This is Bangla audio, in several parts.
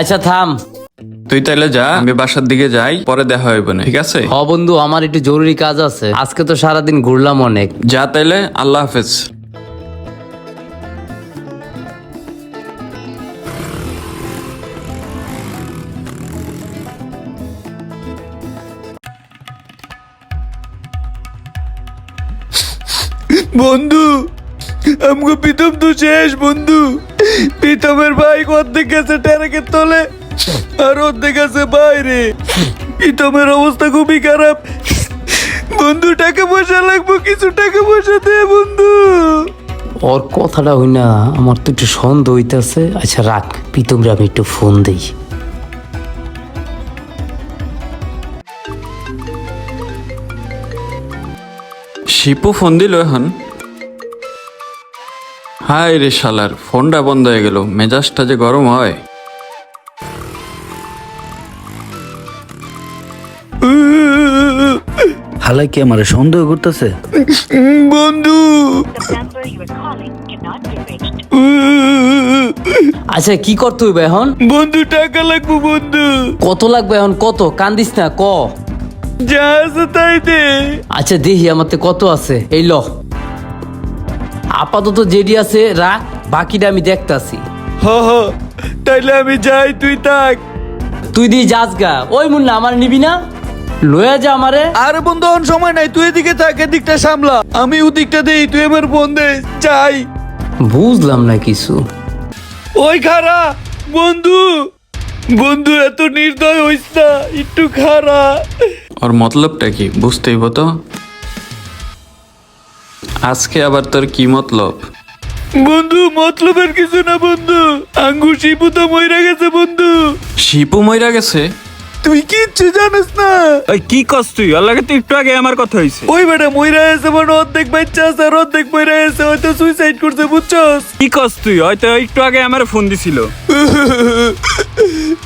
আচ্ছা থাম। তুই তাইলে যা আমি বাসার দিকে যাই পরে দেখা হইব না ঠিক আছে? হ বন্ধু আমার একটু জরুরি কাজ আছে। আজকে তো সারাদিন ঘুরলাম অনেক। যা তাইলে আল্লাহ হাফেজ। বন্ধু আমগো প্রীতম তো শেষ বন্ধু। প্রীতমের ভাই অর্ধেক গেছে টেরাকের তলে আর অর্ধেক আছে বাইরে। প্রীতমের অবস্থা খুবই খারাপ। বন্ধু টাকা পয়সা লাগবো কিছু টাকা পয়সা দে বন্ধু। ওর কথাটা হই না আমার তো একটু সন্দেহ হইতেছে। আচ্ছা রাখ পিতমরে আমি একটু ফোন দেই। শিপু ফোন দিল এখন। হাই রে শালার ফোনটা বন্ধ হয়ে গেল। মেজাজটা যে গরম হয়। হালাই কি আমার সন্দেহ করতেছে? বন্ধু. আচ্ছা কি করতে হইবে এখন? বন্ধু টাকা লাগবো বন্ধু। কত লাগবে এখন? কত? কান্দিস না ক? যা আছে তাই দে। আচ্ছা দেখি আমার কত আছে। এই ল। আপাতত যেডি আছে রাখ বাকিটা আমি দেখতাছি। হ হ তাইলে আমি যাই তুই থাক। তুই দি যাস গা। ওই মুন্না আমার নিবি না? লয়া যা আমারে। আরে বন্ধু এখন সময় নাই তুই এদিকে থাক এদিকটা সামলা। আমি ওদিকটা দেই তুই আমার ফোন দে চাই বুঝলাম না কিছু। ওই খারা বন্ধু বন্ধু এত নির্দয় হইস না একটু খারা। ওর মতলবটা কি বুঝতেই তো আজকে আবার তোর কি মতলব? বন্ধু মতলবের কিছু না বন্ধু। আঙ্গু শিপু তো মইরা গেছে বন্ধু। শিপু মইরা গেছে? তুই কিচ্ছু জানিস না। ওই কি কস তুই? ওর লাগে তো একটু আগে আমার কথা হয়েছে ওই বেটা মইরা গেছে মানে অর্ধেক বাচ্চা আছে আর অর্ধেক মইরা গেছে হয়তো সুইসাইড করছে বুঝছস? কি কস তুই? হয়তো একটু আগে আমার ফোন দিছিল।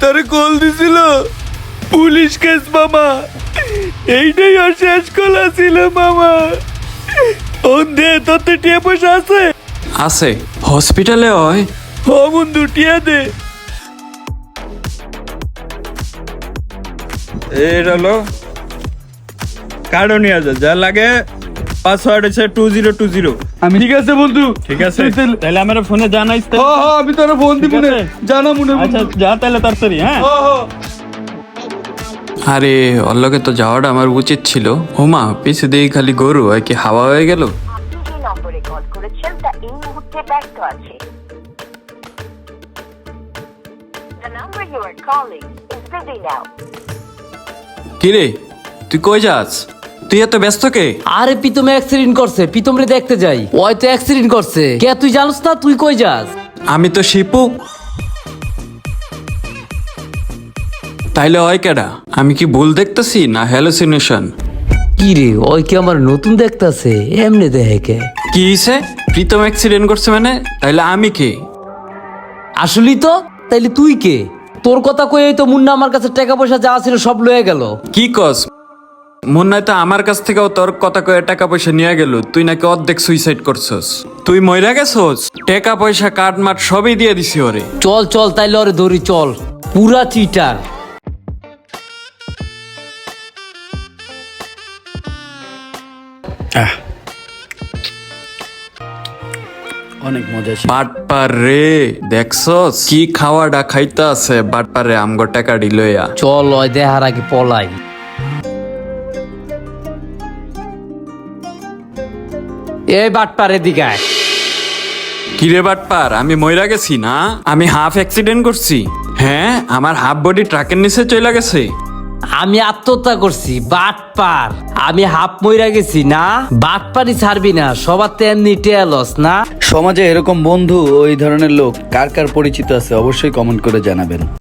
তারে কল দিছিল। পুলিশ কেস মামা। এইটাই ওর শেষ কলা ছিল মামা। দে তোর তো টিয়া পয়সা আছে? আছে। হসপিটালে হয়। হ বন্ধু টিয়া দে। এটা হলো কার্ডও নিয়ে যা যা লাগে পাসওয়ার্ড হচ্ছে টু জিরো টু জিরো আমি ঠিক আছে বন্ধু। ঠিক আছে। তাহলে- আমার ফোনে জানাইস তো। হ হ আমি তোর ফোন দিব আছে। জানা মনে আচ্ছা যা তাহলে তাড়াতাড়ি হ্যাঁ? হ হ আরে লগে তো যাওয়াটা আমার উচিত ছিল। হোমা পিছে দিয়ে খালি গরু হয় কি হাওয়া হয়ে গেল? নম্বরে কল করেছেন তা এই মুহূর্তে ব্যস্ত আছে। The number you are calling is busy now. কিরে তুই কই যাস? তুই এত ব্যস্ত কে? আরে পিতমে অ্যাক্সিডেন্ট করছে পিতমরে দেখতে যাই। ওই তো অ্যাক্সিডেন্ট করছে। কে তুই জানোস না তুই কই যাস? আমি তো শিপু। তাইলে হয় কেডা? আমি কি ভুল দেখতেছি না হ্যালোসিনেশন কি রে ওই কি আমার নতুন দেখতাছে? এমনি দেখে কে? কি হইছে? প্রীতম অ্যাক্সিডেন্ট করছে মানে? তাইলে আমি কে? আসলেই তো তাইলে তুই কে? তোর কথা কই তো মুন্না আমার কাছে টাকা পয়সা যা ছিল সব লয়ে গেল। কি কস? মুন্নাই তো আমার কাছ থেকেও তোর কথা কয়ে টাকা পয়সা নিয়ে গেল। তুই নাকি অর্ধেক সুইসাইড করছস। তুই মইরা গেছস? টাকা পয়সা কাঠ মাঠ সবই দিয়ে দিছি ওরে। চল চল তাইলে ওরে ধরি চল। পুরা চিটার অনেক মজা ছিল। বাটপার রে দেখছস? কি খাওয়াটা খাইতে আছে বাটপারে আমগো টাকা ডিলইয়া। চল ওই দেহার আগে পলাই। এই বাটপারে দিঘায় কিরে বাটপার আমি মইরা গেছি না? আমি হাফ অ্যাক্সিডেন্ট করছি। হ্যাঁ আমার হাফ বডি ট্রাকের নিচে চলে গেছে। আমি আত্মহত্যা করছি, বাটপার। আমি হাফ মইরা গেছি, না? বাটপারি ছাড়বি না, সবার তো এমনি টেলস না? সমাজে এরকম বন্ধু ওই ধরনের লোক কার কার পরিচিত আছে অবশ্যই কমেন্ট করে জানাবেন।